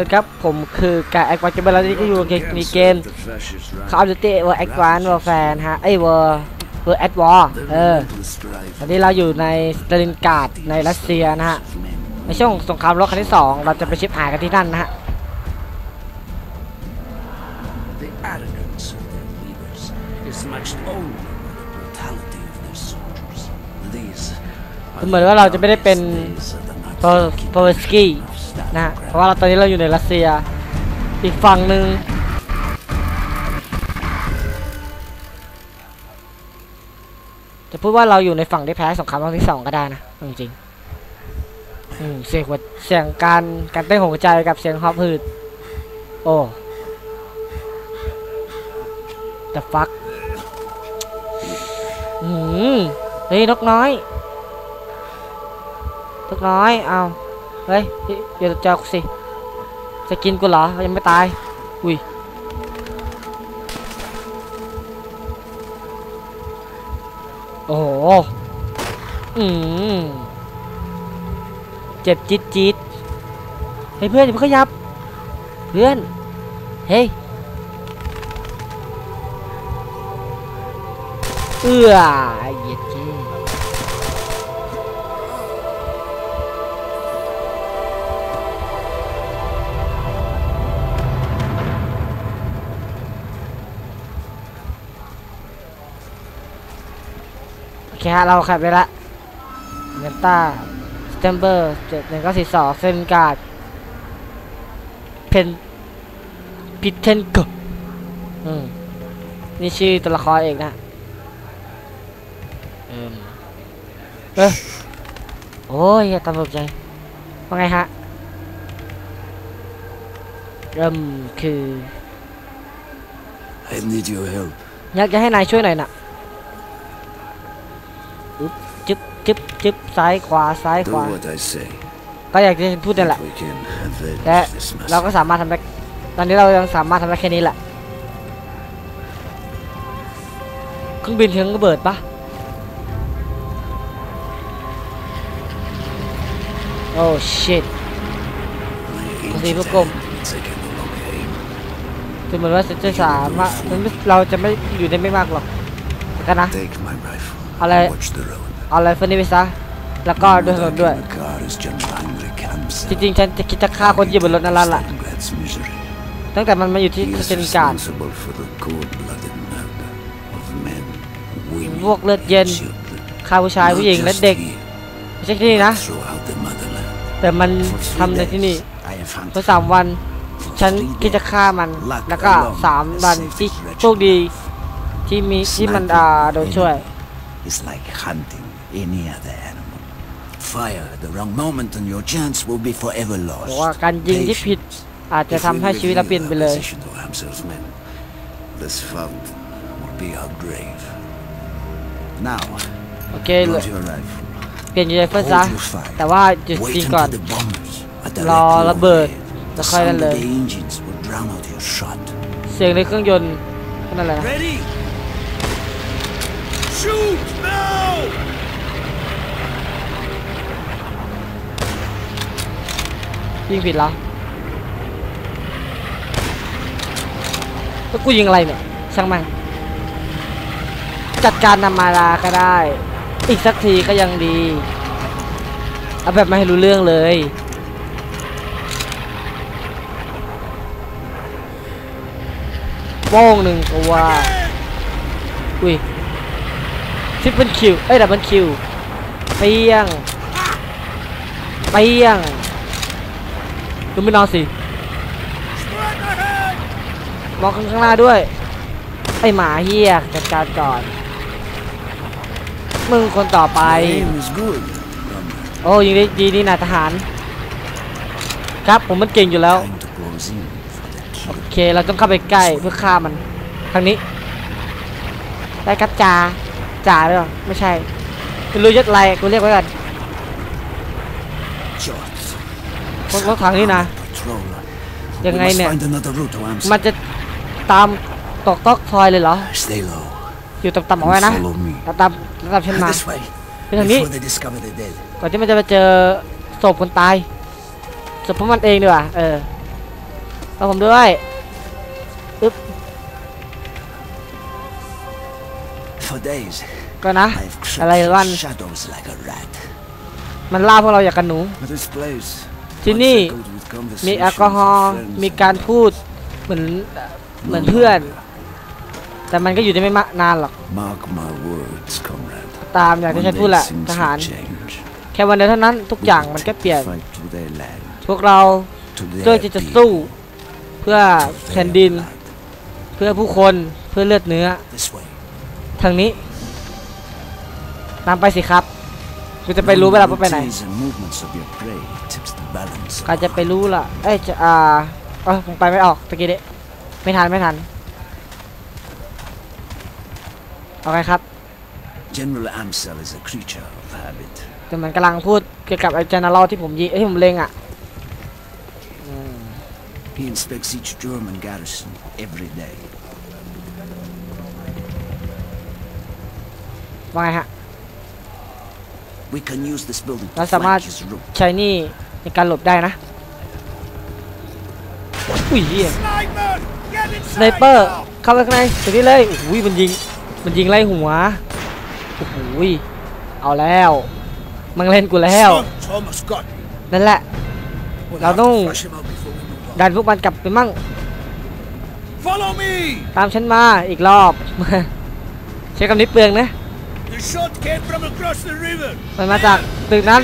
วัสดีครับ ผมคือกาแอควันเกมเบอร์แล้วนี่ก็อยู่ในเกม Call of Duty World Advanced Warfare นะฮะไอ้ World World at War เออตอนนี้เราอยู่ในสตาลินกราดในรัสเซียนะฮะ ในช่วงสงครามโลกครั้งที่ 2 เราจะไปชิปหายกันที่นั่นนะฮะ The arrogance of their leaders is matched only by the brutality of their soldiers. These เหมือนว่าเราจะไม่ได้เป็น days of the โปรโปรสกี้ นะฮะเพราะว่าเราตอนนี้เราอยู่ในรัสเซีย อีกฝั่งหนึ่งจะพูดว่าเราอยู่ในฝั่งที่แพ้สงครามโลกที่สองก็ได้นะจริงๆอืมเสียงหัวเสียงการการเต้นหัวใจกับเสียงฮอปพืดโอ้ the fuck อืมเฮ้ยนกน้อยนกน้อยเอา เฮ้ยอย่าเจอกูสิจะกินกูเหรอยังไม่ตายอุ้ยโอ้โหอืมเจ็บจี๊ดจี๊ดเฮ้ยเพื่อนอย่าเพิ่งขยับเพื่อนเฮ้ยเอื้อเหยียดเจ้ เคฮะเราขับไปละเนต้าสเตมเบอร์เจ็ดหนึ่งเก้าสี่สองเซนการ์ดเพนพิเทนกอืมนี่ชื่อตัวละครเอกนะเอิ่มเออโอ้ยตำรวจใจว่าไงฮะเริ่มคือ I need your help. อยากจะให้นายช่วยหน่อยน่ะอึ๊ จึ๊บจึ๊บจึ๊บซ้ายขวาซ้ายข Do วา what I say. ก็อยากจะพูดนั่นแหละ We can และ avenge this เราก็ massacre. สามารถทำได้ตอนนี้เรายังสามารถทำได้แค่นี้แหละเครื่องบินถึงระเบิดปะโอ้ shit My Kasi ancient lúc cùng. enemies taken a long aim. ดูเหมือนว่าจะสามารถมันไม่เราจะไม่อยู่ได้ไม่มากหรอกแต่กันนะ Take my rifle. Ale- เอาอะไรพวกนี้ไปซะแล้วก็ด้วยรถด้วย จริงๆ ฉันจะคิดจะฆ่าคนที่อยู่บนรถนั่นละ ตั้งแต่มันมาอยู่ที่เซนการพวกเลือดเย็นฆ่าผู้ชายผู้หญิงและเด็กไม่ใช่ที่นี่นะ แต่มันทำในที่นี่เพื่อสามวัน ฉันคิดจะฆ่ามัน แล้วก็สามวันที่โชคดีที่มีที่มันโดนช่วย any other animal. Fire at the wrong moment and your chance will be forever บอกว่า lost. การยิงที่ผิด อาจจะ If ทำ we ให้ชีวิตเราเปลี่ยน reveal ไป our เลย position to Hamsel's men, this fault will be our grave. Now, โอเค load your rifle. เปลี่ยนยูไนเฟิล Hold ซะ your fire. แต่ว่าหยุด Wait ยิงก่อน until the bombers are รอ directly ระเบิด overhead. แล้ว The ค่อยนั่น sound เล of ย the engines will drown out your shot. เสียงในเครื่องยนต์ก็นั่นแหละนะ Ready? Shoot now! ยิงผิดแล้วแล้วกูยิงอะไรเนี่ย ช่างมัน จัดการนำมาลาก็ได้ อีกสักทีก็ยังดี เอาแบบไม่ให้รู้เรื่องเลยโป้งหนึ่งตัวอุ้ยทริปเปิลคิว เอ้ยดับเบิลคิวเปี้ยงเปี้ยง ดูไม่นอนสิมองข้างหน้าด้วย ไอหมาเฮียจัดการก่อน มึงคนต่อไป Aim is good. Comrade. โอ้ยิงดีดีนี่นายทหาร ครับผมมันเก่งอยู่แล้ว Time to close in for the โอ kill. เคเราต้องเข้าไปใกล้เพื่อฆ่ามันทางนี้ ได้ครับจ่าจ่าเลยเหรอไม่ใช่ไม่รู้ยศอะไรกูเรียกไว้กัน Shots. พวก รถถังนี่นะ Patrol. ยัง We ไง must เนี่ย find another route to มัน Amsterdam. จะตามตอกตอกซอยเลยเหรอ Stay low. อยู่ต่ำๆเอาไว้ and นะ Follow me. ตามตามตามฉันมา This way. ไปทางนี้ Before they discover the dead. ก่อนที่มันจะไปเจอศพคนตายศพพวกมันเองดีกว่าเออเอาผมด้วย For days, ก็นะ I've อะไร crept วัน shadows like a rat. มันล่าพวกเราอย่างกันหนู But this place, ที่นี่ once echoed with มีแอล conversations กอฮอล์ of friends มีการพูดเหมือนเหมือนเพื่อน แต่มันก็อยู่ได้ไม่มากนานหรอก Mark my words, comrade. ตามอย่างที่ One ฉัน day พูดแหละ things ทหาร will change. แค่วันเดียวเท่านั้นทุกอย่างมันก็เปลี่ยน Fight to their land, พวกเรา to เพื่อ their ที่จะ people, สู้ เพื่อ to แผ่น their ดิน blood. เพื่อผู้คนเพื่อเลือดเนื้อ This way. ทางนี้ตามไปสิครับกูจะไปรู้เวลาว่าไปไหน Routines and movements of your prey tips the balance. ใครจะไปรู้ล่ะ เอ้ยจะอ่า เออผมไปไม่ออกตะกี้เดะไม่ทัน ไม่ทัน เอาไงครับ General Amsel is a creature of habit. แต่มันกำลังพูดเกี่ยวกับไอ้เจเนอเรลที่ผมยิงเอ้ยที่ผมเล็งอะ He inspects each German garrison every day. ว่าไงฮะ We can use this building to เราสามารถ flank his route. ใช้นี่ ในการหลบได้นะอุ้ยเหี้ย Sniper! Get สไนเปอร์เข้าไปข้างในตรงนี้เลยโอ้ยมันยิงมันยิงไล่หัวโอ้โหยเอาแล้วมันเล่นกูแล้ว It's almost got me. นั่นแหละ We'll Now have to don't- flush him out before we move on. ดันพวกมันกลับไปมั่ง Follow me! ตามฉันมาอีกรอบใช้คำนี้เปลืองนะ The shot came from across the river. มันมาจากตึกนั้น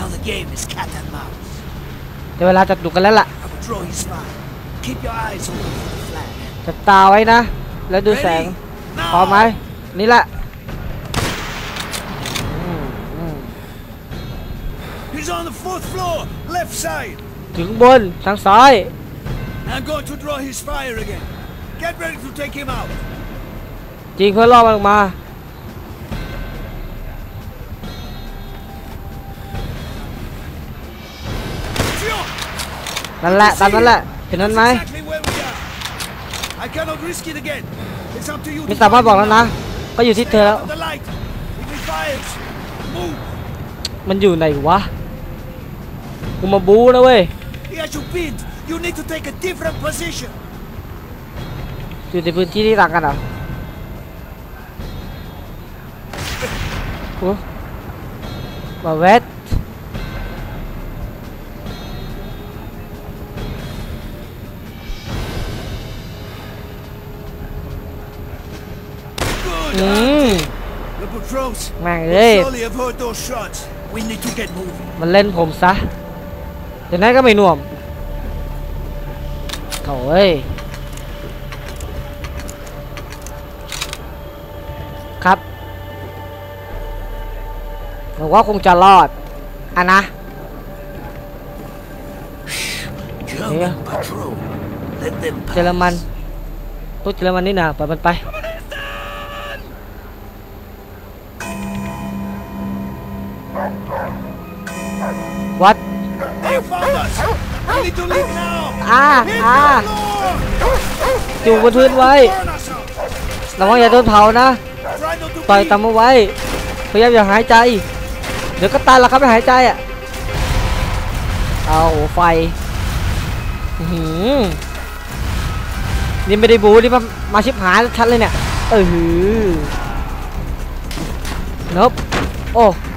Now the game is cat and mouse. เดี๋ยวเวลาจับดุกันแล้วล่ะ I will draw his fire. Keep your eyes open for the flag. จับตาไว้นะ แล้วดูแสง Ready? พอไหม Now! นี่แหละ He's on the fourth floor, left side. ถึงบน ทางซ้าย I'm going to draw his fire again. Get ready to take him out. จริงเพื่อล่อมันออกมา นั่นแหละตามนั้นแหละเห็นนั้นไหม Exactly where we are. I cannot risk it again. It's up to you ไม่ to สามารถ find บอก him แล้วนะ now. ก็อยู่ที่เธ Stay อแล้ว out of the light. If he fires, move. มันอยู่ไหนวะกูมาบูนะเว้ย He has you pinned. You need to take a different position. อยู่ในพื้นที่ที่ต่างกันเหรอโอ้มาเวท อืม The patrols แม่งเอ้ย surely have heard those shots. We need to get moving. มันเล่นผมซะเดี๋ยวนั้นก็ไม่น่วมโถ่เอ้ยครับผมว่าคงจะรอดอะนะ German patrol. Let them เยอร pass. มันตุ๊ดเยอรมันนี่นะปล่อยมันไป leave now. อ่า Hit อ่า the floor. อยู่บนพื้นไว้ Burn us out. ระวังอย่าโดนเผานะ Try not to ต่อย bleed. ตามเอาไว้ พยายามอย่าหายใจ เดี๋ยวก็ตายแล้วครับไม่หายใจอะ เอาโอ้ไฟอื้อหือนี่ไม่ได้บูนี่มามาชิบหายชัดเลยเนี่ย เออหือนบโอ้ They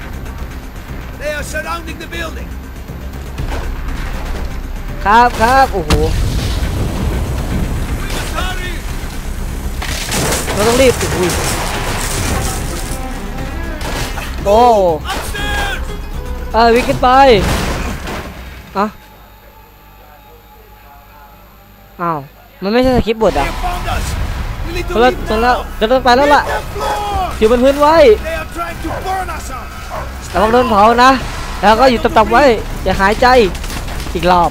are surrounding the building. ครับครับโอ้โห We must hurry. เราต้องรีบโอ้ยโอ้ Upstairs. เออวิ่งขึ้นไปอะอ้าวมันไม่ใช่สคริปต์บท They อะ have found us. We need เจ to อแล้ว leave เจอแล้ว now. จะต้องไปแล้วล่ะ Hit the floor. อยู่บนพื้นไว้ ระวังโดนเผานะ แล้วก็อยู่ต่ำๆไว้ อย่าหายใจ อีกรอบ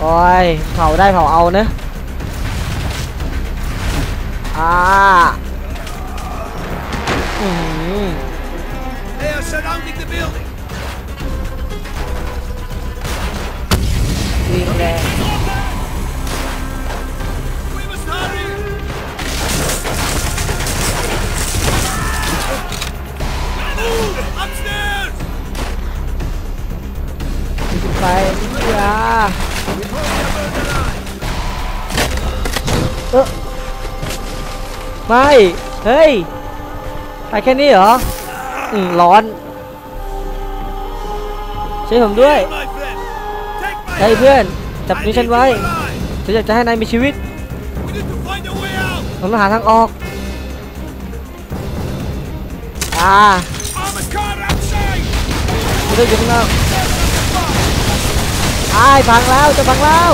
โอ้ยเผาได้เผาเอาเนอะอ่าอืม They are surrounding the building. วิ่งแรง ไปยาเออไม่ เฮ้ย ตายแค่นี้เหรอ อืมร้อนช่วยผมด้วยไอ้เพื่อน จับนิ้วฉันไว้ฉันอยากจะให้นายมีชีวิตเมาต้องหาทางออก อ่า ไม่ต้องอยู่ข้างนอกอ้ายพังแล้วจะพังแล้ว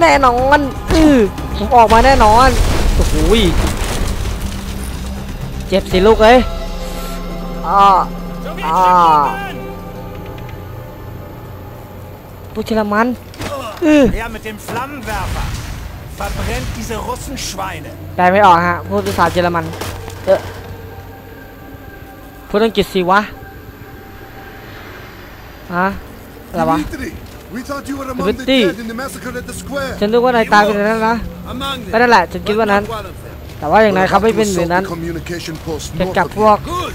แน่นอนอือผมออกมาแน่นอนโอ้โหยเจ็บสิลูกเอ้ยอ่า So get Ah. your man. พวกเชลมันอือ Ja, mit dem Flammenwerfer. Verbrennt diese Russenschweine. แปลไม่ออกฮะพูดภาษาเยอรมันเออ พูดอังกฤษสิวะฮะอะไรวะ Dimitri, we thought you were among the Dimitri. dead in the massacre at the square. ฉันนึกว่านายตายไปในนั้นนะ Among ก็ them. นั่นแหละฉันคิด but ว่านั้น not one of them. แต่ว่าอย่างไร We'll เขา have ไม่ to เป็นหรือ assault นั้น the communication post เป็น north กับ of พวก Good.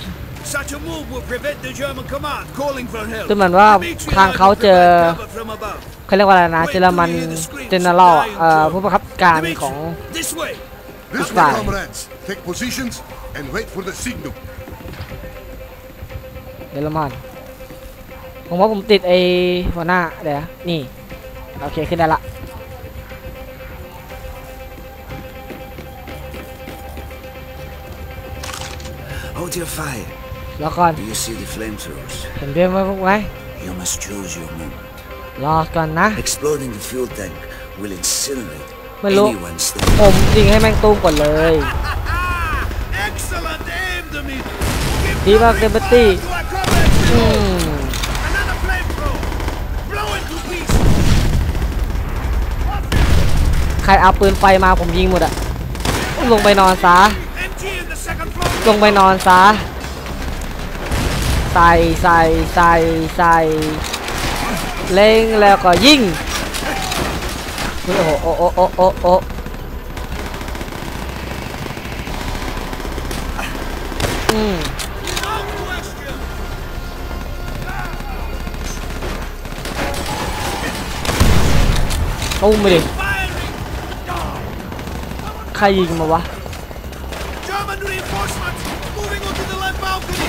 Such a move will prevent the German command calling for help. ดูเหมือนว่า Dimitri ทาง and I เขา will เจอ provide cover from above. เขาเรียกว่าอะไรนะเยอรมันเจเนอเรลเอ่อผู้บังคับการของ Dimitri, this way. The signal. เยอรมันผมว่าผมติดไอ้หัวหน้าเดี๋ยวนะนี่ โอเค ขึ้นได้ละ Hold your fire. รอก่อน Do you see the flamethrowers? เห็นเพื่อนไหมพวกไว้ You must choose your moment. รอก่อนนะ Exploding the fuel tank will incinerate ไม่รู้ anyone ผ standing. มยิงให้แม่งตุ้มก่อนเลย Excellent aim, Dimitri. Give ดีมากเดมเบต ใครเอาปืนไฟมาผมยิงหมดอะลงไปนอนซะ Empty in the second floor. ลงไปนอนซะ ใส่ใส่ใส่ใส่เล็งแล้วก็ยิงโอ้โหโอ้โอ้โอ้โอ้โอ้อืม ตุ้มไปดิ Firing. ใครยิงมาวะ German reinforcements moving onto the left balcony.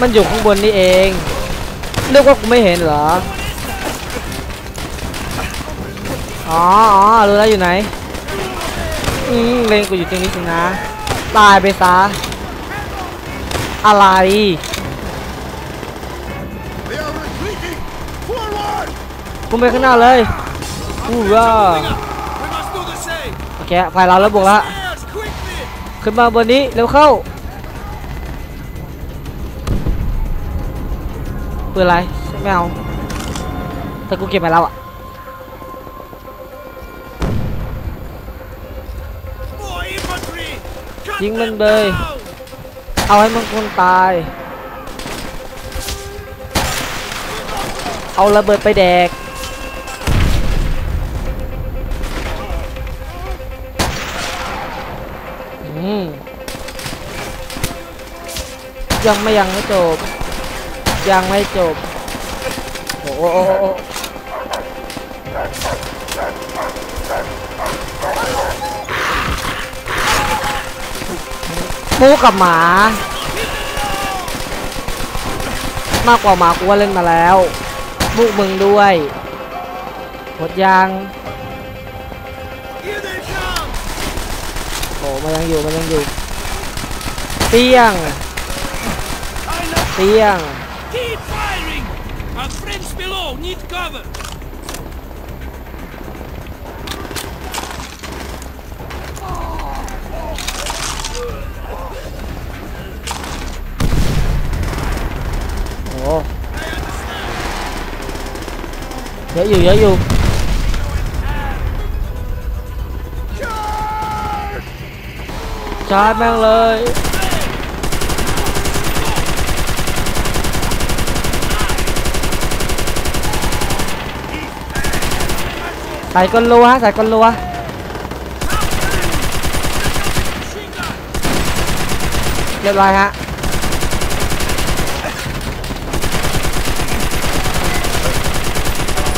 มันอยู่ข้างบนนี่เองเรียกว่ากูไม่เห็นเหรอ อ๋ออ๋อรู้แล้วอยู่ไหน อืมเลงกูอยู่ตรงนี้สินะ ตายไปซะ อะไร กูไปข้างหน้าเลยอู้ว้าโอเคไฟเราแล้วบวกล้ว Stairs, quickly. ขึ้นมาบนนี้เร็วเข้าปืนอะไรไม่เอาแต่กูเก็บไปแล้วอะยิงมันเลยเอาให้มันคนตาย เอาระเบิดไปแดก ยังไม่ยังไม่จบ ยังไม่จบ โอ้โหมูกับหมา มากกว่าหมากูว่าเล่นมาแล้วมุกมึงด้วยหมดยังโอ้มันยังอยู่มันยังอยู่เปี้ยง I know. เปี้ยง Keep firing. Our friends below need cover. โอ้เยอะอยู่เยอะอยู่ชาร์จแม่งเลย ใส่กลรัวใส่กลรัวเรียบร้อยฮะ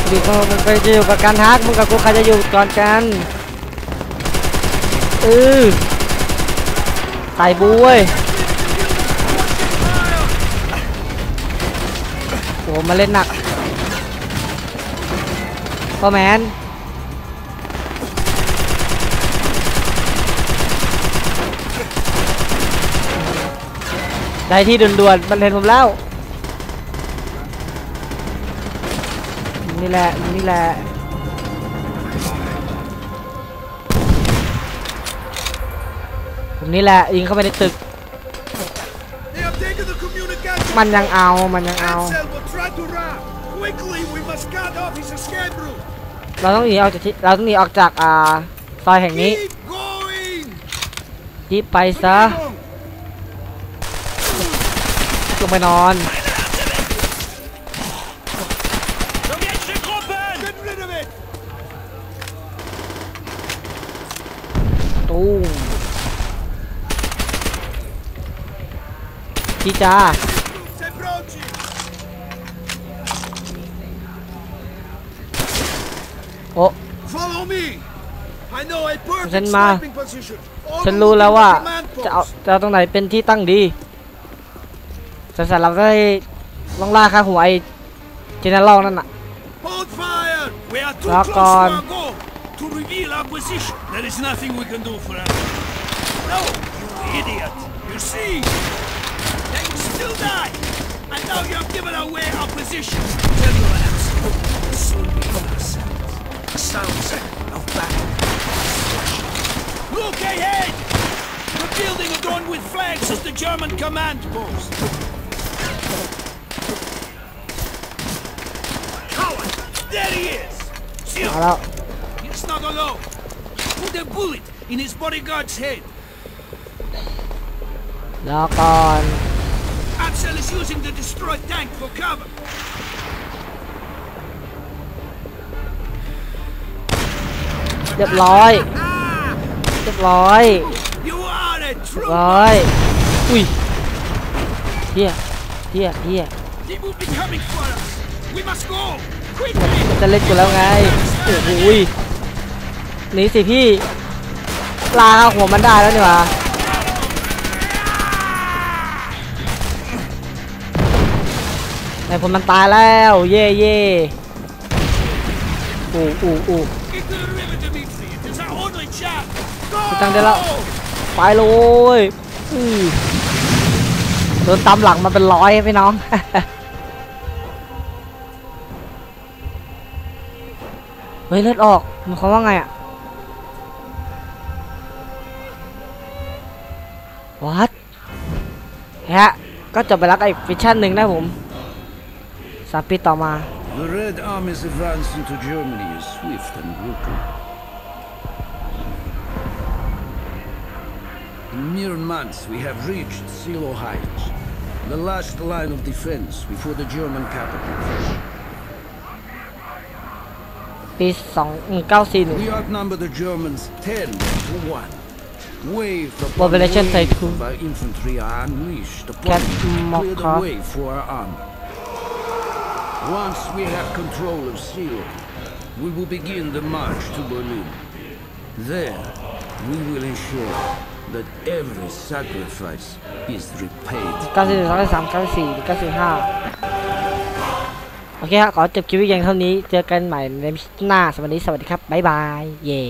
อยู่กับมึงไปอยู่กับการฮักมึงกับกูใครจะอยู่ก่อนกันเออใส่บูเว้ยโอ้มาเล่นหนักพ่อแมน ได้ที่ด่วนๆมันเห็นผมแล้วนี่แหละนี่แหละผมนี่แหละยิงเข้าไปในตึก They have taken the communication. มันยังเอา มันยังเอา Ansel will try to run. Quickly, we must cut off his escape route. เราต้องหนีออกจากที่เราต้องหนีออกจากอ่าซอยแห่งนี้ Keep going. รีบไปซะ Along. ลงไปนอน Get rid of it. ตู้มพี่จ้า Troops approaching. โอ้ Follow me. I know a perfect ฉันมา sniping position. All ฉัน the รู้แล้วว่า command จะเอา posts. จะเอาตรงไหนเป็นที่ตั้งดี สสันเราได้ลองล่าค่าหัวไอ้เจเนอเรลนั่นน่ะ Hold fire. We are too Lock close on. to our goal to reveal our position. There is nothing we can do for us. No, you idiot. You see? They will still die. And now you have given away our position. Tell you what else. Soon be ourselves. Sounds of battle. Look ahead! The building adorned with flags is the German command post. There he is! มา Shield, แล้ว he's not alone. Put a bullet in his bodyguard's head. รอก่อน Axel is using the destroyed tank for cover. เรียบร้อยเรียบร้อย You are a เรียบ true. ร้อยอุ้ยเฮียเฮียเฮีย They will be coming for us. We must go quickly. มันจะเล่นกูแล้วไงโอ้โหยหนีสิพี่ลาหัวมันได้แล้วนี่หว่าไอ้ผมมันตายแล้ว เย่เย่อู้อู้อู้ตั้งได้แล้วไปเลยเว้ยอื้อโดนตามหลังมาเป็นร้อยพี่น้อง เฮ้ยเลือดออกมันควาว่าไงอะวัดฮะก็จบไปแล้วกับอีกฟิชชั่นหนึ่งนะผมสามปีต่อมา The Red Army's advance into Germany is swift and brutal. In mere months, we have reached Silo Heights, the last line of defense before the German capital. ปี2 We outnumber the Germans 10 to 1. Wave the Population Type 2 of our infantry are unleashed upon clear the way for our army. Once we have control of Seal, we will begin the march to Berlin. There, we will ensure that every sacrifice is repaid. 94 โอเคครับขอจบคลิปไว้เพียงเท่านี้ เจอกันใหม่ในหน้า สวัสดี สวัสดีครับ บ๊ายบาย เย่